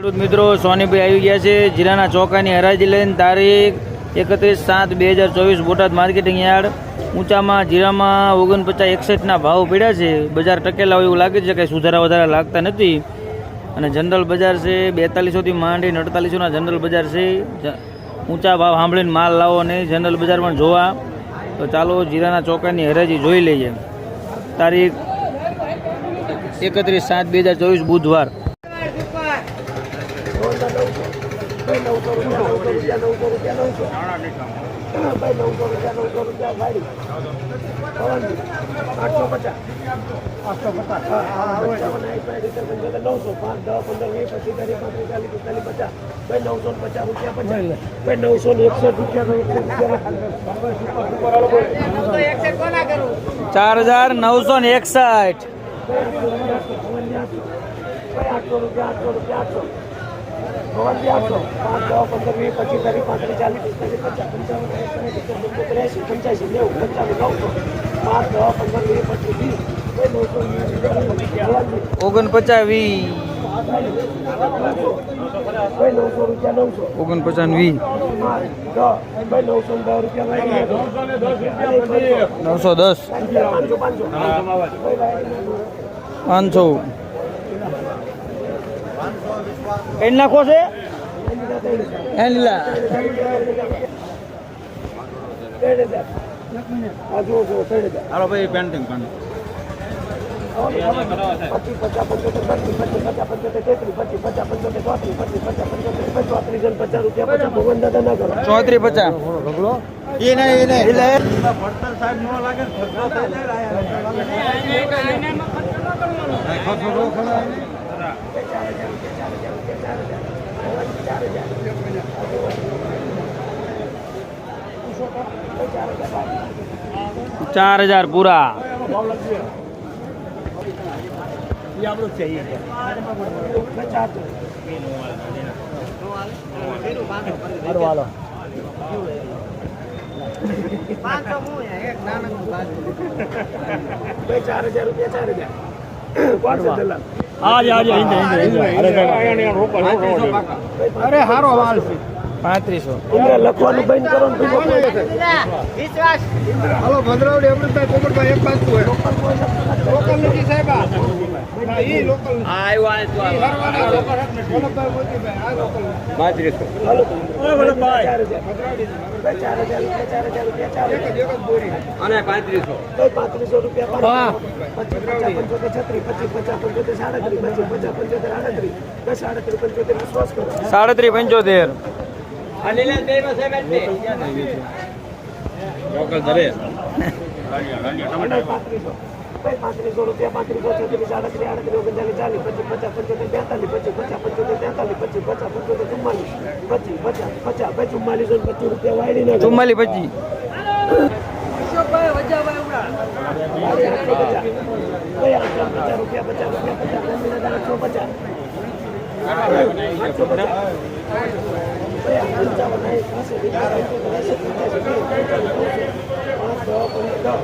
ખેડૂત મિત્રો, સોનીભાઈ આવી ગયા છે જીરાના ચોકાની હરાજી લઈને તારીખ એકત્રીસ સાત બે હજાર ચોવીસ બોટાદ માર્કેટિંગ યાર્ડ. ઊંચામાં, જીરામાં ઓગણપચાસ એકસઠના ભાવ પડ્યા છે. બજાર ટકેલા હોય એવું લાગે છે, કંઈ સુધારા વધારા લાગતા નથી. અને જનરલ બજાર છે, બેતાલીસોથી માંડીને અડતાલીસોના જનરલ બજાર છે. ઊંચા ભાવ સાંભળીને માલ લાવો નહીં, જનરલ બજાર પણ જોવા. તો ચાલો જીરાના ચોકાની હરાજી જોઈ લઈએ. તારીખ એકત્રીસ સાત બે હજાર ચોવીસ બુધવાર. નવસો ને એકસઠ રૂપિયા ચાર હજાર નવસો ને એકસઠ આઠસો રૂપિયા આઠસો રૂપિયા આઠસો ભવનજી આઠસો પાંચ દસ પંદર વીસ પચીસ ત્રીસ પાંત્રીસ ચાલીસ પિસ્તાલીસ પચાસ પંચાવન સાઠ સિત્તેર સિત્તેર ત્ર્યાસી પંચ્યાસી નેવું પંચાવન નવસો પાંચ દસ પંદર વીસ પચીસ ત્રીસ બે નવસો ભવનજી ઓગણપચાસ વી બે નવસો રૂપિયા નવસો ઓગણપચાસ વી પાંચ દસ બે નવસો દસ. પાંચસો. એન નાખો છે? ત્રણ હાલો ભાઈ પેન્ટિંગ પણ ચોત્રી પચાસ. જણ પચાસ રૂપિયા પચાસ ભગવાન દાદા ના પચાસ એ નહીં એ નહીં. ચાર હજાર પૂરા. ચાર હજાર રૂપિયા ચાર હજાર. અરે હારો માલ છે પાંત્રીસો ઇન્દ્ર લખવાનું બંધ કરો ને વિશ્વાસ હાલો ભદ્રાવડી અમૃતભાઈ પોપટભાઈ એક પાછું હોય લોકલ નથી સાહેબ આ. એક જ બોરી પાંત્રીસો રૂપિયા પચીસ પચાસ પંચોતેર. છત્રીસ પચીસ પચાસ પંચોતેર સાડત્રીસ પંચોતેર આડત્રીસ દસ આડત્રીસ પાંત્રીસો રૂપિયા પાંત્રીસો છત્રીસ આડત્રીસ આડત્રીસ ઓગણચાલીસ ચાલીસ પચીસ પચાસ પંચોતેર બેતાલીસ પચીસ પચાસ પંચોતેર તેતાલીસ પચીસ પચાસ પંચોતેર ચુમ્માલીસ પચીસ પચાસ પચાસ પછી ચુમ્માલીસો પચીસ રૂપિયા વાળી નાખો ચુમ્માલીસ પચીસ પચાસ રૂપિયા પચાસ રૂપિયા પચાસ પચાસ પચાસ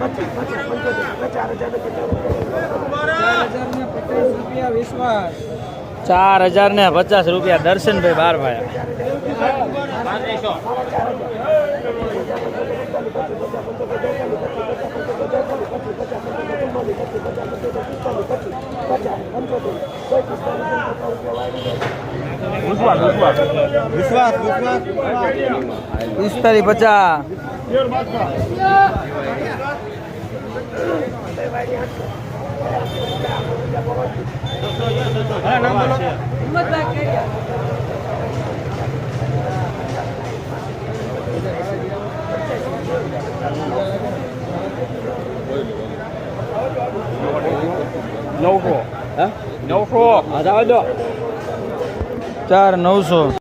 ત્રણ હજાર રૂપિયા ચાર હજાર ને પચાસ રૂપિયા દર્શનભાઈ બાર ભાઈ. પિસ્તાલીસ પચાસ. નવસો નવસો ચાર નવસો